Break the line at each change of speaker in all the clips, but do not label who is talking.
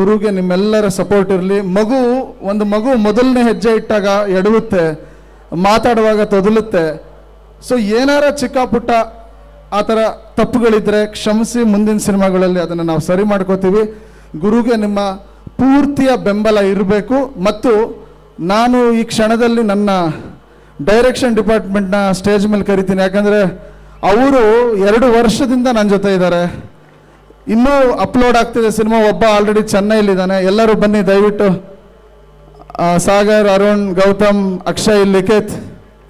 ಗುರುಗೆ ನಿಮ್ಮೆಲ್ಲರ ಸಪೋರ್ಟ್ ಇರಲಿ. ಮಗು, ಒಂದು ಮಗು ಮೊದಲನೇ ಹೆಜ್ಜೆ ಇಟ್ಟಾಗ ಎಡವುತ್ತೆ, ಮಾತಾಡುವಾಗ ತೊದಲುತ್ತೆ. ಸೊ ಏನಾರ ಚಿಕ್ಕ ಪುಟ್ಟ ಆ ಥರ ತಪ್ಪುಗಳಿದ್ರೆ ಕ್ಷಮಿಸಿ ಮುಂದಿನ ಸಿನಿಮಾಗಳಲ್ಲಿ ಅದನ್ನು ನಾವು ಸರಿ ಮಾಡ್ಕೋತೀವಿ. ಗುರುಗೆ ನಿಮ್ಮ ಪೂರ್ತಿಯ ಬೆಂಬಲ ಇರಬೇಕು. ಮತ್ತು ನಾನು ಈ ಕ್ಷಣದಲ್ಲಿ ನನ್ನ ಡೈರೆಕ್ಷನ್ ಡಿಪಾರ್ಟ್ಮೆಂಟ್ನ ಸ್ಟೇಜ್ ಮೇಲೆ ಕರಿತೀನಿ. ಯಾಕಂದರೆ, ಅವರು ಎರಡು ವರ್ಷದಿಂದ ನನ್ನ ಜೊತೆ ಇದ್ದಾರೆ. ಇನ್ನೂ ಅಪ್ಲೋಡ್ ಆಗ್ತಿದೆ ಸಿನಿಮಾ. ಒಬ್ಬ ಆಲ್ರೆಡಿ ಚೆನ್ನೈಲಿದ್ದಾನೆ ಎಲ್ಲರೂ ಬನ್ನಿ, ದಯವಿಟ್ಟು. ಸಾಗರ್, ಅರುಣ್, ಗೌತಮ್, ಅಕ್ಷಯ್, ಲಿಖಿತ್,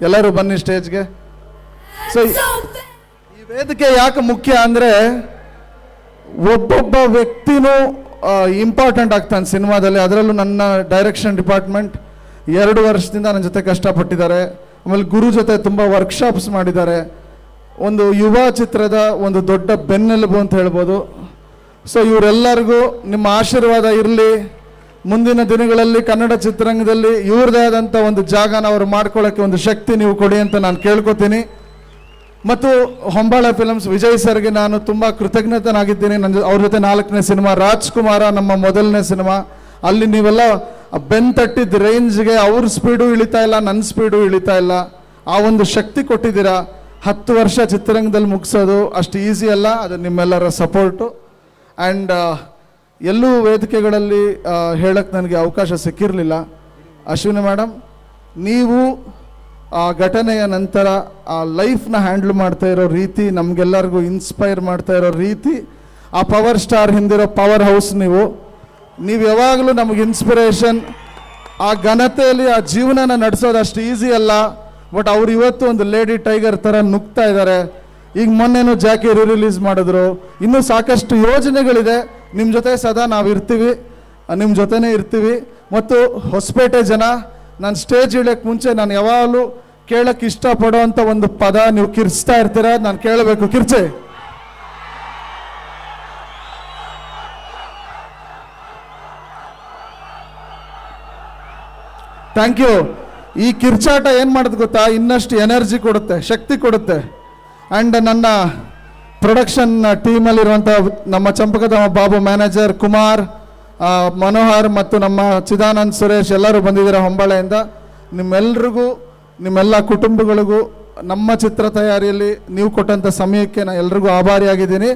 ಎಲ್ಲರೂ ಬನ್ನಿ ಸ್ಟೇಜ್ಗೆ ಸೊ ಈ ವೇದಿಕೆ ಯಾಕೆ ಮುಖ್ಯ ಅಂದರೆ, ಒಬ್ಬೊಬ್ಬ ವ್ಯಕ್ತಿನೂ ಇಂಪಾರ್ಟೆಂಟ್ ಆಗ್ತಾನೆ ಸಿನಿಮಾದಲ್ಲಿ. ಅದರಲ್ಲೂ ನನ್ನ ಡೈರೆಕ್ಷನ್ ಡಿಪಾರ್ಟ್ಮೆಂಟ್ ಎರಡು ವರ್ಷದಿಂದ ನನ್ನ ಜೊತೆ ಕಷ್ಟಪಟ್ಟಿದ್ದಾರೆ. ಆಮೇಲೆ ಗುರು ಜೊತೆ ತುಂಬ ವರ್ಕ್ಶಾಪ್ಸ್ ಮಾಡಿದ್ದಾರೆ. ಒಂದು ಯುವ ಚಿತ್ರದ ಒಂದು ದೊಡ್ಡ ಬೆನ್ನೆಲುಬು ಅಂತ ಹೇಳ್ಬೋದು. ಸೊ ಇವರೆಲ್ಲರಿಗೂ ನಿಮ್ಮ ಆಶೀರ್ವಾದ ಇರಲಿ. ಮುಂದಿನ ದಿನಗಳಲ್ಲಿ ಕನ್ನಡ ಚಿತ್ರರಂಗದಲ್ಲಿ ಇವ್ರದೇ ಆದಂಥ ಒಂದು ಜಾಗನ ಅವ್ರು ಮಾಡ್ಕೊಳ್ಳೋಕ್ಕೆ ಒಂದು ಶಕ್ತಿ ನೀವು ಕೊಡಿ ಅಂತ ನಾನು ಕೇಳ್ಕೊತೀನಿ. ಮತ್ತು ಹೊಂಬಾಳ ಫಿಲಮ್ಸ್ ವಿಜಯ್ ಸರ್ಗೆ ನಾನು ತುಂಬ ಕೃತಜ್ಞತನಾಗಿದ್ದೀನಿ. ನನ್ನ ಅವ್ರ ಜೊತೆ ನಾಲ್ಕನೇ ಸಿನಿಮಾ ರಾಜ್ಕುಮಾರ, ನಮ್ಮ ಮೊದಲನೇ ಸಿನಿಮಾ. ಅಲ್ಲಿ ನೀವೆಲ್ಲ ಬೆಂತಟ್ಟಿದ್ದ ರೇಂಜ್ಗೆ ಅವ್ರ ಸ್ಪೀಡು ಇಳಿತಾ ಇಲ್ಲ ನನ್ನ ಸ್ಪೀಡು ಇಳಿತಾ ಇಲ್ಲ. ಆ ಒಂದು ಶಕ್ತಿ ಕೊಟ್ಟಿದ್ದೀರಾ. ಹತ್ತು ವರ್ಷ ಚಿತ್ರರಂಗದಲ್ಲಿ ಮುಗಿಸೋದು ಅಷ್ಟು ಈಸಿ ಅಲ್ಲ, ಅದು ನಿಮ್ಮೆಲ್ಲರ ಸಪೋರ್ಟು. ಆ್ಯಂಡ್ ಎಲ್ಲೂ ವೇದಿಕೆಗಳಲ್ಲಿ ಹೇಳಕ್ಕೆ ನನಗೆ ಅವಕಾಶ ಸಿಕ್ಕಿರಲಿಲ್ಲ. ಅಶ್ವಿನಿ ಮೇಡಮ್ ನೀವು, ಆ, ಘಟನೆಯ ನಂತರ, ಆ ಲೈಫ್ನ ಹ್ಯಾಂಡಲ್ ಮಾಡ್ತಾ ಇರೋ ರೀತಿ, ನಮಗೆಲ್ಲರಿಗೂ ಇನ್ಸ್ಪೈರ್ ಮಾಡ್ತಾ ಇರೋ ರೀತಿ, ಆ ಪವರ್ ಸ್ಟಾರ್ ಹಿಂದಿರೋ ಪವರ್ ಹೌಸ್ ನೀವು ನೀವು ಯಾವಾಗಲೂ ನಮಗೆ ಇನ್ಸ್ಪಿರೇಷನ್ ಆ ಘನತೆಯಲ್ಲಿ ಆ ಜೀವನನ ನಡೆಸೋದು ಅಷ್ಟು ಈಸಿ ಅಲ್ಲ. ಬಟ್ ಅವ್ರು ಇವತ್ತು ಒಂದು ಲೇಡಿ ಟೈಗರ್ ಥರ ನುಗ್ತಾ ಇದ್ದಾರೆ ಈಗ ಮೊನ್ನೆನೂ ಜಾಕಿ ರೀ ರಿಲೀಸ್ ಮಾಡಿದ್ರು. ಇನ್ನೂ ಸಾಕಷ್ಟು ಯೋಜನೆಗಳಿದೆ. ನಿಮ್ಮ ಜೊತೆ ಸದಾ ನಾವು ಇರ್ತೀವಿ. ನಿಮ್ಮ ಜೊತೆನೇ ಇರ್ತೀವಿ. ಮತ್ತು ಹೊಸಪೇಟೆ ಜನ, ನಾನು ಸ್ಟೇಜ್ ಇಳಿಯೋಕ್ಕೆ ಮುಂಚೆ ನಾನು ಯಾವಾಗಲೂ ಕೇಳಕ್ಕೆ ಇಷ್ಟಪಡೋವಂಥ ಒಂದು ಪದ ನೀವು ಕಿರ್ಚ್ತಾ ಇರ್ತೀರ ನಾನು ಕೇಳಬೇಕು. ಕಿರ್ಚೆ. ಥ್ಯಾಂಕ್ ಯು ಈ ಕಿರ್ಚಾಟ ಏನು ಮಾಡೋದು ಗೊತ್ತಾ? ಇನ್ನಷ್ಟು ಎನರ್ಜಿ ಕೊಡುತ್ತೆ, ಶಕ್ತಿ ಕೊಡುತ್ತೆ. ಆ್ಯಂಡ್ ನನ್ನ ಪ್ರೊಡಕ್ಷನ್ ಟೀಮಲ್ಲಿರುವಂಥ ನಮ್ಮ ಚಂಪಕದ ಬಾಬು ಮ್ಯಾನೇಜರ್ ಕುಮಾರ್ ಮನೋಹರ್ ಮತ್ತು ನಮ್ಮ ಚಿದಾನಂದ್ ಸುರೇಶ್ ಎಲ್ಲರೂ ಬಂದಿದ್ದೀರ ಹೊಂಬಾಳೆಯಿಂದ. ನಿಮ್ಮೆಲ್ರಿಗೂ, ನಿಮ್ಮೆಲ್ಲ ಕುಟುಂಬಗಳಿಗೂ ನಮ್ಮ ಚಿತ್ರ ತಯಾರಿಯಲ್ಲಿ ನೀವು ಕೊಟ್ಟಂಥ ಸಮಯಕ್ಕೆ ನಾನು ಎಲ್ರಿಗೂ ಆಭಾರಿಯಾಗಿದ್ದೀನಿ.